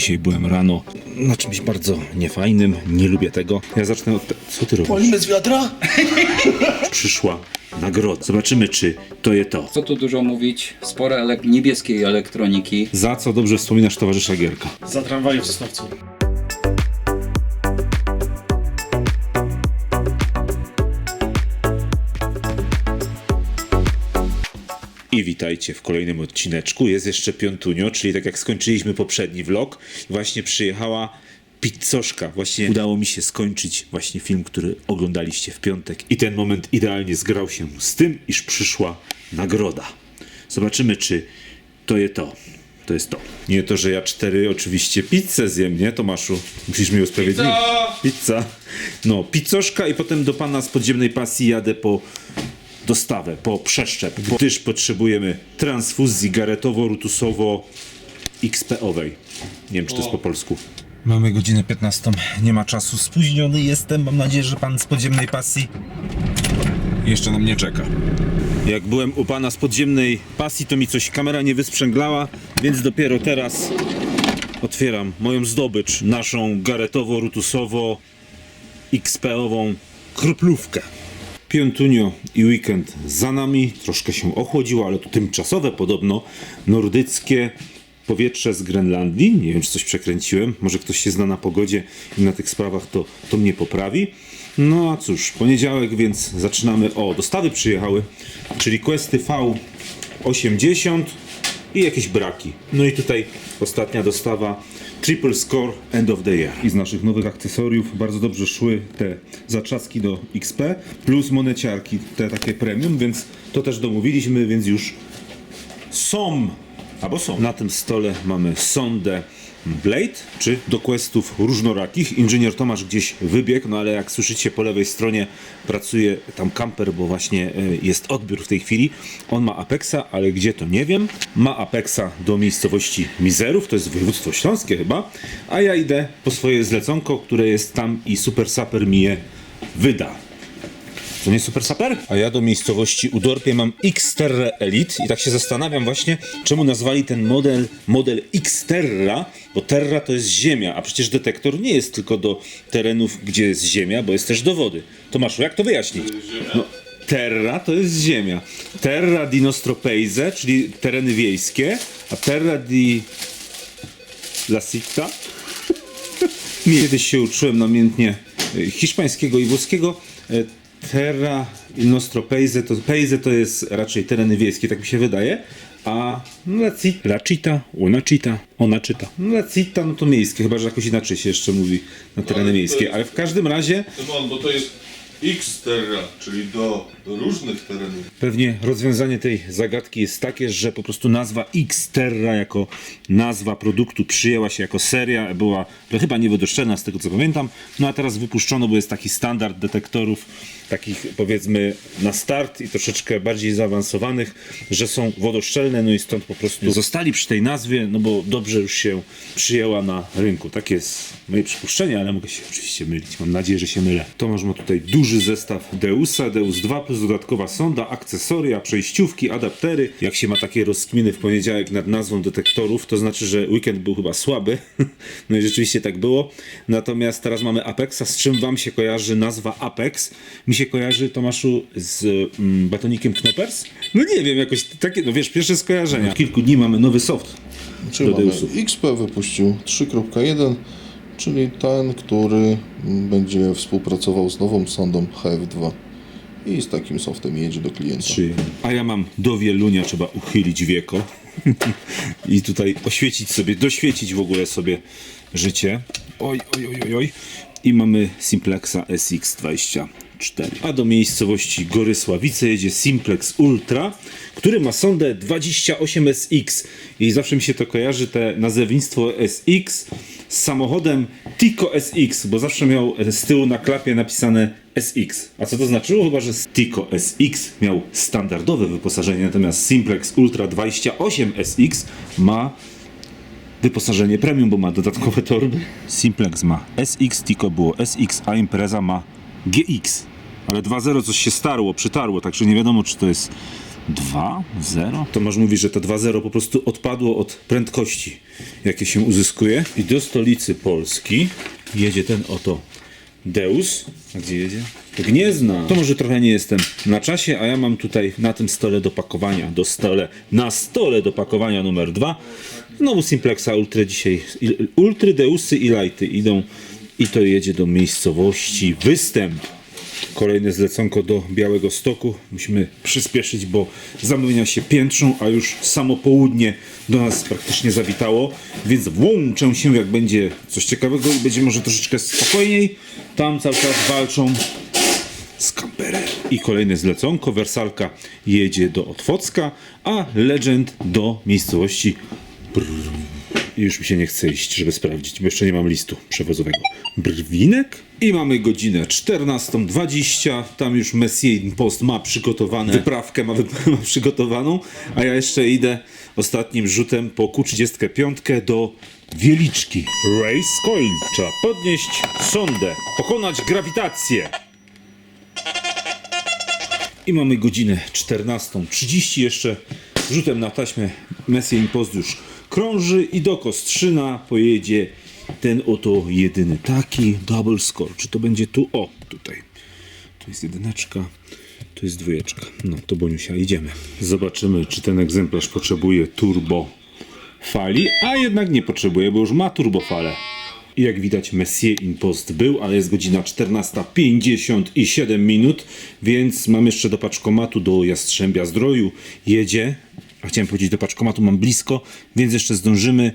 Dzisiaj byłem rano na czymś bardzo niefajnym, nie lubię tego. Ja zacznę od... te- Co ty robisz? Palimy z wiadra? Przyszła nagroda. Zobaczymy, czy to je to. Co tu dużo mówić, sporo elek niebieskiej elektroniki. Za co dobrze wspominasz towarzysza Gierka? Za tramwaje w Sosnowcu. I witajcie w kolejnym odcineczku. Jest jeszcze piątunio, czyli tak jak skończyliśmy poprzedni vlog, właśnie przyjechała pizzoszka. Właśnie udało mi się skończyć właśnie film, który oglądaliście w piątek. I ten moment idealnie zgrał się z tym, iż przyszła nagroda. Zobaczymy, czy to je to. To jest to. Nie to, że ja cztery oczywiście pizzę zjem, nie Tomaszu? Musisz mi usprawiedliwić. Pizza. No, pizzoszka i potem do pana z podziemnej pasji jadę po dostawę, po przeszczep, gdyż potrzebujemy transfuzji garetowo-rutusowo-XP-owej. Nie wiem, czy to jest po polsku. Mamy godzinę 15. Nie ma czasu. Spóźniony jestem. Mam nadzieję, że pan z podziemnej pasji jeszcze na mnie czeka. Jak byłem u pana z podziemnej pasji, to mi coś kamera nie wysprzęglała, więc dopiero teraz otwieram moją zdobycz, naszą garetowo-rutusowo XP-ową kroplówkę. Piątunio i weekend za nami, troszkę się ochłodziło, ale to tymczasowe podobno, nordyckie powietrze z Grenlandii, nie wiem czy coś przekręciłem, może ktoś się zna na pogodzie i na tych sprawach to, to mnie poprawi. No a cóż, poniedziałek, więc zaczynamy, o dostawy przyjechały, czyli Questy V80 i jakieś braki. No i tutaj ostatnia dostawa Triple Score End of the Year. I z naszych nowych akcesoriów bardzo dobrze szły te zaczaski do XP plus moneciarki, te takie premium, więc to też domówiliśmy, więc już są, albo są. Na tym stole mamy sondę Blade, czy do questów różnorakich. Inżynier Tomasz gdzieś wybiegł, no ale jak słyszycie po lewej stronie pracuje tam kamper, bo właśnie e, jest odbiór w tej chwili. On ma Apexa, ale gdzie to nie wiem. Ma Apexa do miejscowości Mizerów, to jest województwo śląskie chyba, a ja idę po swoje zleconko, które jest tam i Super Saper mi je wyda. To nie Super Saper? A ja do miejscowości Udorpie mam Xterra Elite i tak się zastanawiam właśnie, czemu nazwali ten model model Xterra, bo Terra to jest ziemia, a przecież detektor nie jest tylko do terenów, gdzie jest ziemia, bo jest też do wody. Tomaszu, jak to wyjaśnić? No, terra to jest ziemia. Terra di Nostropeize, czyli tereny wiejskie, a Terra di La Città Kiedyś się uczyłem namiętnie e, hiszpańskiego i włoskiego. Terra il nostro paese to, paese to jest raczej tereny wiejskie, tak mi się wydaje. A no, la città, la città, una città, ona czyta. No, la città, no to miejskie, chyba że jakoś inaczej się jeszcze mówi na tereny to miejskie. Ale w każdym razie Szymon, bo to jest X-Terra, czyli do, do różnych terenów. Pewnie rozwiązanie tej zagadki jest takie, że po prostu nazwa Xterra jako nazwa produktu przyjęła się jako seria, była no, chyba niewydoszczona z tego co pamiętam, no a teraz wypuszczono, bo jest taki standard detektorów takich powiedzmy na start i troszeczkę bardziej zaawansowanych, że są wodoszczelne, no i stąd po prostu zostali przy tej nazwie, no bo dobrze już się przyjęła na rynku. Tak jest moje przypuszczenie, ale mogę się oczywiście mylić. Mam nadzieję, że się mylę. Tomasz ma tutaj duży zestaw Deusa, Deus 2 plus dodatkowa sonda, akcesoria, przejściówki, adaptery. Jak się ma takie rozkminy w poniedziałek nad nazwą detektorów, to znaczy, że weekend był chyba słaby. No i rzeczywiście tak było. Natomiast teraz mamy Apexa. Z czym wam się kojarzy nazwa Apex? Mi się kojarzy, Tomaszu, z mm, batonikiem Knoppers? No nie wiem, jakoś takie, no wiesz, pierwsze skojarzenia. Od kilku dni mamy nowy soft. Czyli do mamy Deusów. XP wypuścił 3.1, czyli ten, który będzie współpracował z nową sondą HF2 i z takim softem jedzie do klienta. A ja mam do wielunia, trzeba uchylić wieko i tutaj oświecić sobie, doświecić w ogóle sobie życie. Oj, oj, oj, oj, oj. I mamy Simplexa SX24. A do miejscowości Gorysławice jedzie Simplex Ultra, który ma sondę 28SX. I zawsze mi się to kojarzy, te nazewnictwo SX z samochodem Tico SX, bo zawsze miał z tyłu na klapie napisane SX. A co to znaczyło? Chyba, że Tico SX miał standardowe wyposażenie, natomiast Simplex Ultra 28SX ma wyposażenie premium, bo ma dodatkowe torby. Simplex ma SX, Tico było SX, a Impreza ma GX. Ale 2.0 coś się starło, przytarło, także nie wiadomo, czy to jest 2-0? Tomasz mówi, że to 2-0 po prostu odpadło od prędkości, jakie się uzyskuje. I do stolicy Polski jedzie ten oto Deus. A gdzie jedzie? Gniezna. To może trochę nie jestem na czasie, a ja mam tutaj na tym stole do pakowania, do stole, na stole do pakowania numer 2. Znowu Simplexa Ultra dzisiaj. Ultry, Deusy i Lighty idą i to jedzie do miejscowości Występ. Kolejne zleconko do Białego Stoku. Musimy przyspieszyć, bo zamówienia się piętrzą, a już samo południe do nas praktycznie zawitało. Więc włączę się, jak będzie coś ciekawego i będzie może troszeczkę spokojniej. Tam cały czas walczą z kamperem. I kolejne zleconko. Wersalka jedzie do Otwocka, a Legend do miejscowości i już mi się nie chce iść, żeby sprawdzić, bo jeszcze nie mam listu przewozowego. Brwinek? I mamy godzinę 14.20. Tam już Messier Post ma przygotowane. Wyprawkę ma, wy- ma przygotowaną. A ja jeszcze idę ostatnim rzutem po Q35 do Wieliczki. Race Coil. Trzeba podnieść sondę, pokonać grawitację. I mamy godzinę 14.30 jeszcze. Rzutem na taśmę Messier Impost już krąży i do Kostrzyna pojedzie ten oto jedyny taki double score. Czy to będzie tu? O, tutaj. Tu jest jedyneczka, tu jest dwójeczka. No to Boniusia, idziemy. Zobaczymy, czy ten egzemplarz potrzebuje turbo fali, a jednak nie potrzebuje, bo już ma turbofalę. I jak widać Messier Impost był, ale jest godzina 14.57 minut, więc mam jeszcze do paczkomatu do Jastrzębia Zdroju. Jedzie, a chciałem powiedzieć do paczkomatu mam blisko, więc jeszcze zdążymy.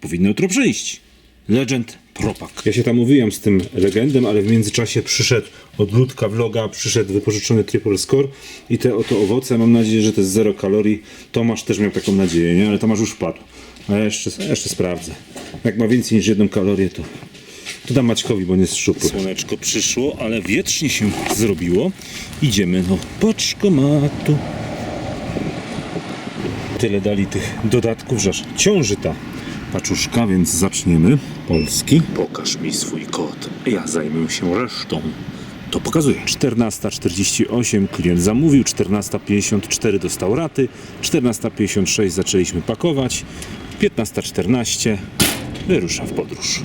Powinno jutro przyjść. Legend Propak. Ja się tam mówiłem z tym legendem, ale w międzyczasie przyszedł od Ludka Vloga, przyszedł wypożyczony Triple Score i te oto owoce. Mam nadzieję, że to jest zero kalorii. Tomasz też miał taką nadzieję, nie? Ale Tomasz już wpadł. A ja jeszcze, jeszcze sprawdzę. Jak ma więcej niż jedną kalorię, to, to dam Maćkowi, bo nie jest szczupły. Słoneczko przyszło, ale wietrznie się zrobiło. Idziemy do paczkomatu. Tyle dali tych dodatków, że aż ciąży ta paczuszka, więc zaczniemy. Polski. Pokaż mi swój kod. Ja zajmę się resztą. To pokazuję. 14.48 klient zamówił, 14.54 dostał raty, 14.56 zaczęliśmy pakować, 15.14 wyrusza w podróż.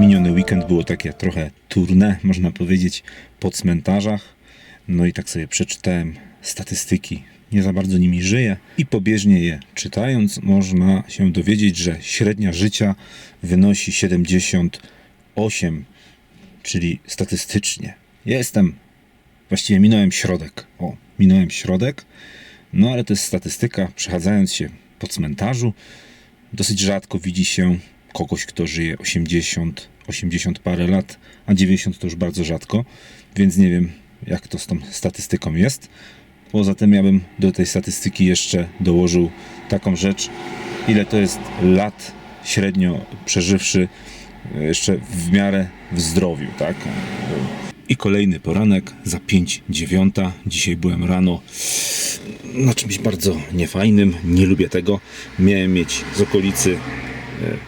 Miniony weekend było takie trochę turne, można powiedzieć, po cmentarzach. No i tak sobie przeczytałem statystyki. Nie za bardzo nimi żyję i pobieżnie je czytając, można się dowiedzieć, że średnia życia wynosi 78, czyli statystycznie. Jestem, właściwie minąłem środek. O, minąłem środek, no ale to jest statystyka. Przechadzając się po cmentarzu, dosyć rzadko widzi się kogoś, kto żyje 80, 80 parę lat, a 90 to już bardzo rzadko, więc nie wiem, jak to z tą statystyką jest. Poza tym ja bym do tej statystyki jeszcze dołożył taką rzecz, ile to jest lat średnio przeżywszy e, jeszcze w miarę w zdrowiu, tak? I kolejny poranek za 5 dziewiąta. Dzisiaj byłem rano na czymś bardzo niefajnym, nie lubię tego. Miałem mieć z okolicy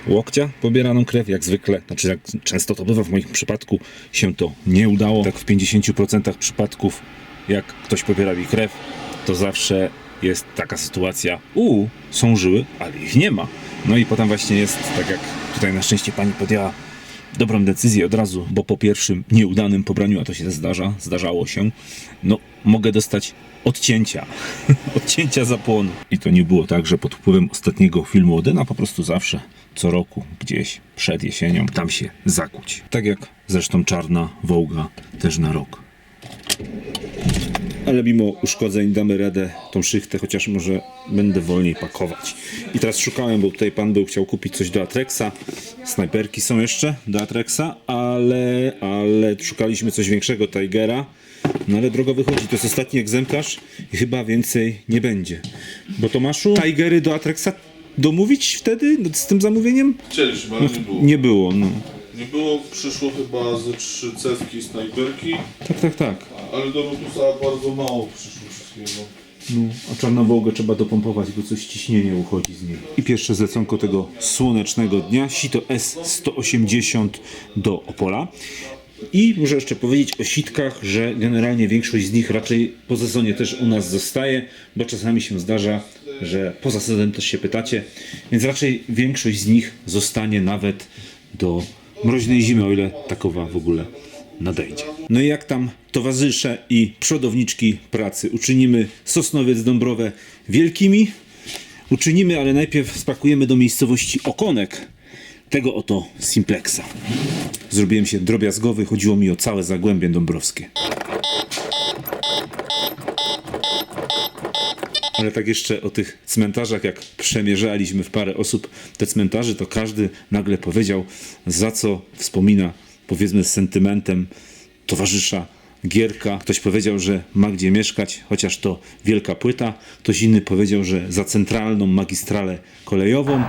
łokcia pobieraną krew, jak zwykle, znaczy jak często to bywa w moim przypadku, się to nie udało. Tak w 50% przypadków, jak ktoś pobiera mi krew, to zawsze jest taka sytuacja, u, są żyły, ale ich nie ma. No i potem właśnie jest tak jak tutaj na szczęście pani podjęła dobrą decyzję od razu, bo po pierwszym nieudanym pobraniu, a to się zdarza, zdarzało się, no mogę dostać odcięcia, odcięcia zapłonu. I to nie było tak, że pod wpływem ostatniego filmu Odena po prostu zawsze, co roku, gdzieś przed jesienią, tam się zakuć. Tak jak zresztą czarna wołga też na rok. Ale mimo uszkodzeń damy radę tą szychtę, chociaż może będę wolniej pakować. I teraz szukałem, bo tutaj pan był chciał kupić coś do Atrexa. Snajperki są jeszcze do Atrexa, ale, ale szukaliśmy coś większego Tigera. No ale drogo wychodzi, to jest ostatni egzemplarz i chyba więcej nie będzie. Bo Tomaszu, Tigery do Atrexa domówić wtedy no, z tym zamówieniem? Chcieliśmy, ale nie było. Nie było, no. Nie było, przyszło chyba ze trzy cewki snajperki, Tak, tak, tak. ale do Lotusa bardzo mało przyszło wszystkiego. No, a czarną wołgę trzeba dopompować, bo coś ciśnienie uchodzi z niej. I pierwsze zleconko tego słonecznego dnia, sito S180 do Opola. I muszę jeszcze powiedzieć o sitkach, że generalnie większość z nich raczej po sezonie też u nas zostaje, bo czasami się zdarza, że poza sezonem też się pytacie, więc raczej większość z nich zostanie nawet do mroźnej zimy, o ile takowa w ogóle nadejdzie. No i jak tam towarzysze i przodowniczki pracy? Uczynimy Sosnowiec Dąbrowę wielkimi? Uczynimy, ale najpierw spakujemy do miejscowości Okonek tego oto Simplexa. Zrobiłem się drobiazgowy, chodziło mi o całe Zagłębie Dąbrowskie. Ale tak jeszcze o tych cmentarzach, jak przemierzaliśmy w parę osób te cmentarze, to każdy nagle powiedział, za co wspomina, powiedzmy z sentymentem, towarzysza Gierka. Ktoś powiedział, że ma gdzie mieszkać, chociaż to wielka płyta. Ktoś inny powiedział, że za centralną magistralę kolejową.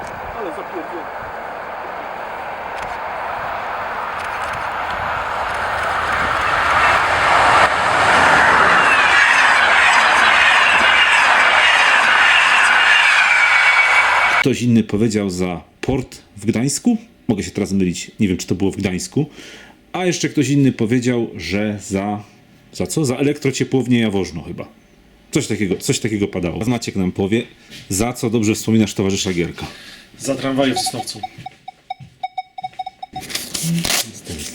Ktoś inny powiedział za port w Gdańsku. Mogę się teraz mylić, nie wiem czy to było w Gdańsku. A jeszcze ktoś inny powiedział, że za. Za co? Za elektrociepłownię Jaworzno chyba. Coś takiego, coś takiego padało. Maciek nam powie, za co dobrze wspominasz towarzysza Gierka. Za tramwaje w Sosnowcu.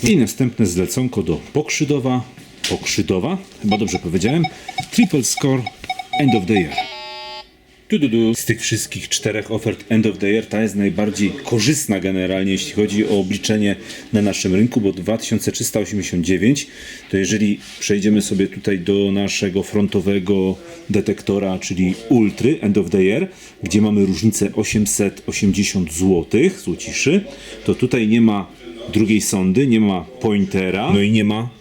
I następne zleconko do Pokrzydowa. Pokrzydowa, chyba dobrze powiedziałem. Triple score, end of the year. Tu, tu, tu. Z tych wszystkich czterech ofert End of the Year ta jest najbardziej korzystna generalnie, jeśli chodzi o obliczenie na naszym rynku, bo 2389 to jeżeli przejdziemy sobie tutaj do naszego frontowego detektora, czyli Ultry End of the Year, gdzie mamy różnicę 880 zł, złociszy, to tutaj nie ma drugiej sondy, nie ma pointera, no i nie ma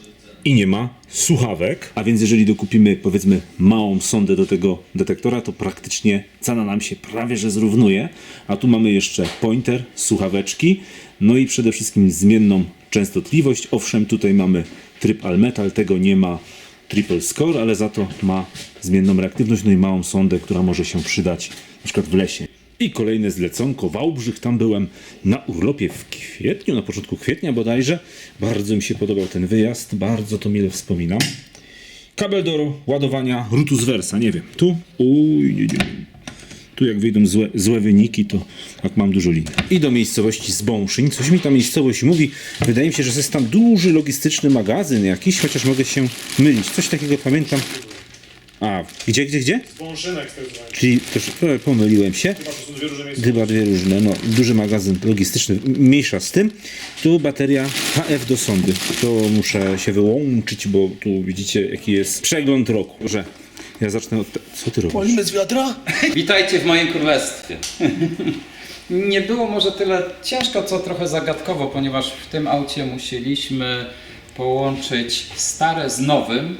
i nie ma słuchawek, a więc jeżeli dokupimy powiedzmy małą sondę do tego detektora, to praktycznie cena nam się prawie że zrównuje, a tu mamy jeszcze pointer, słuchaweczki, no i przede wszystkim zmienną częstotliwość. Owszem, tutaj mamy tryb all metal, tego nie ma triple score, ale za to ma zmienną reaktywność, no i małą sondę, która może się przydać na przykład w lesie. I kolejne zleconko, Wałbrzych, tam byłem na urlopie w kwietniu, na początku kwietnia bodajże. Bardzo mi się podobał ten wyjazd, bardzo to mile wspominam. Kabel do ładowania Rutus Versa, nie wiem, tu, uj. Tu jak wyjdą złe, złe wyniki, to jak mam dużo lin. I do miejscowości Zbąszyń. Coś mi ta miejscowość mówi. Wydaje mi się, że jest tam duży logistyczny magazyn jakiś, chociaż mogę się mylić. Coś takiego pamiętam. A, gdzie, gdzie, gdzie? Wąszynek tak zwany. Czyli też e, pomyliłem się. To są dwie różne miejsca. Chyba dwie różne, no, duży magazyn logistyczny, mniejsza z tym. Tu bateria HF do sondy. To muszę się wyłączyć, bo tu widzicie jaki jest przegląd roku. Że ja zacznę od... te- Co ty robisz? Palimy z wiadra? Witajcie w moim królestwie. Nie było może tyle ciężko, co trochę zagadkowo, ponieważ w tym aucie musieliśmy połączyć stare z nowym,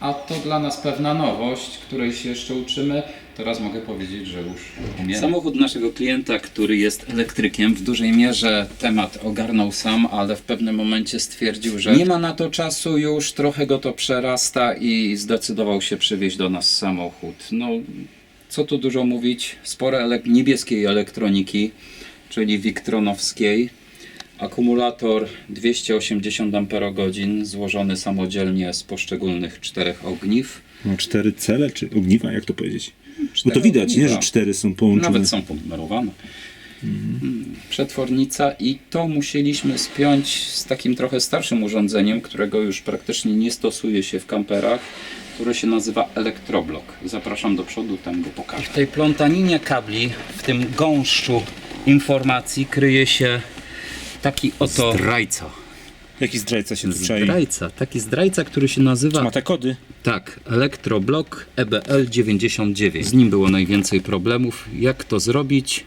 a to dla nas pewna nowość, której się jeszcze uczymy. Teraz mogę powiedzieć, że już umiem. Samochód naszego klienta, który jest elektrykiem, w dużej mierze temat ogarnął sam, ale w pewnym momencie stwierdził, że nie ma na to czasu już, trochę go to przerasta i zdecydował się przywieźć do nas samochód. No, co tu dużo mówić, spore elek- niebieskiej elektroniki, czyli Victronowskiej. Akumulator 280 Ah złożony samodzielnie z poszczególnych czterech ogniw. Ma cztery cele, czy ogniwa, jak to powiedzieć? Bo Cztery to widać, nie, ogniwa. że cztery są połączone. Nawet są ponumerowane. Mm, Przetwornica i to musieliśmy spiąć z takim trochę starszym urządzeniem, którego już praktycznie nie stosuje się w kamperach, które się nazywa Elektroblok. Zapraszam do przodu, tam go pokażę. W tej plątaninie kabli, w tym gąszczu informacji kryje się taki oto Zdrajca. Jaki zdrajca się tu czai? zdrajca, taki zdrajca, który się nazywa Ma te kody. tak, Elektroblok E EBL 99. Z nim było najwięcej problemów. Jak to zrobić,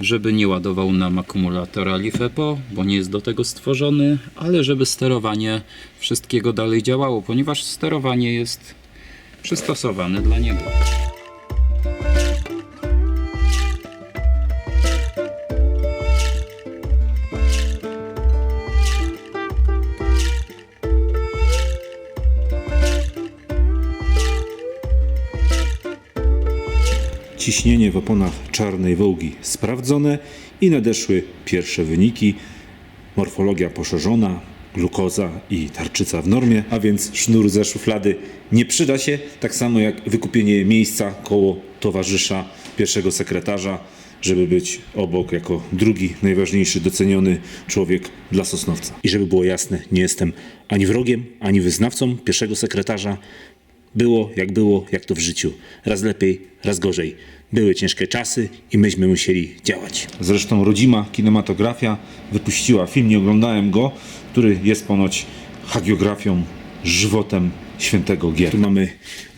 żeby nie ładował nam akumulatora LiFePO, bo nie jest do tego stworzony, ale żeby sterowanie wszystkiego dalej działało, ponieważ sterowanie jest przystosowane dla niego. Ciśnienie w oponach czarnej wołgi sprawdzone i nadeszły pierwsze wyniki. Morfologia poszerzona, glukoza i tarczyca w normie, a więc sznur ze szuflady nie przyda się, tak samo jak wykupienie miejsca koło towarzysza, pierwszego sekretarza, żeby być obok jako drugi najważniejszy, doceniony człowiek dla Sosnowca. I żeby było jasne, nie jestem ani wrogiem, ani wyznawcą pierwszego sekretarza. Było jak było, jak to w życiu. Raz lepiej, raz gorzej. Były ciężkie czasy i myśmy musieli działać. Zresztą rodzima kinematografia wypuściła film, nie oglądałem go, który jest ponoć hagiografią, żywotem świętego Gier. Tu mamy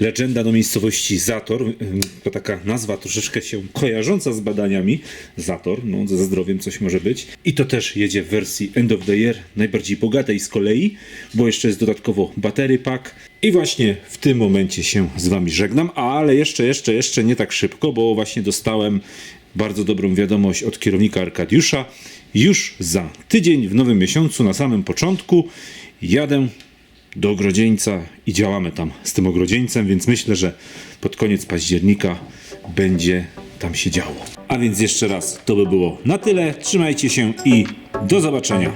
legenda do miejscowości Zator. To taka nazwa troszeczkę się kojarząca z badaniami. Zator, no ze zdrowiem coś może być. I to też jedzie w wersji End of the Year, najbardziej bogatej z kolei, bo jeszcze jest dodatkowo battery pack. I właśnie w tym momencie się z wami żegnam, ale jeszcze, jeszcze, jeszcze nie tak szybko, bo właśnie dostałem bardzo dobrą wiadomość od kierownika Arkadiusza. Już za tydzień, w nowym miesiącu, na samym początku, jadę do Ogrodzieńca i działamy tam z tym Ogrodzieńcem, więc myślę, że pod koniec października będzie tam się działo. A więc jeszcze raz, to by było na tyle. Trzymajcie się i do zobaczenia.